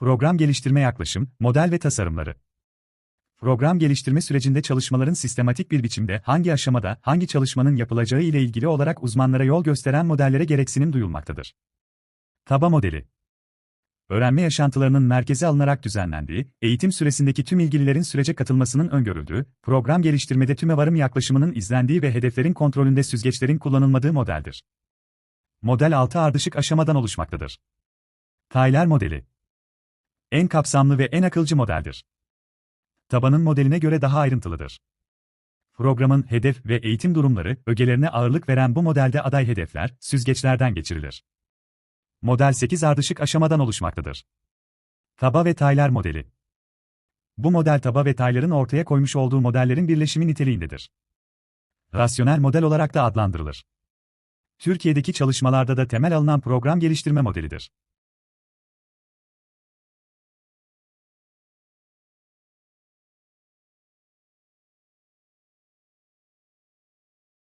Program geliştirme yaklaşım, model ve tasarımları. Program geliştirme sürecinde çalışmaların sistematik bir biçimde hangi aşamada, hangi çalışmanın yapılacağı ile ilgili olarak uzmanlara yol gösteren modellere gereksinim duyulmaktadır. TABA modeli Öğrenme yaşantılarının merkeze alınarak düzenlendiği, eğitim süresindeki tüm ilgililerin sürece katılmasının öngörüldüğü, program geliştirmede tümevarım yaklaşımının izlendiği ve hedeflerin kontrolünde süzgeçlerin kullanılmadığı modeldir. Model 6 ardışık aşamadan oluşmaktadır. Tyler modeli en kapsamlı ve en akılcı modeldir. Tabanın modeline göre daha ayrıntılıdır. Programın hedef ve eğitim durumları, ögelerine ağırlık veren bu modelde aday hedefler, süzgeçlerden geçirilir. Model 8 ardışık aşamadan oluşmaktadır. Taba ve Tyler modeli. Bu model Taba ve Tyler'ın ortaya koymuş olduğu modellerin birleşimi niteliğindedir. Rasyonel model olarak da adlandırılır. Türkiye'deki çalışmalarda da temel alınan program geliştirme modelidir.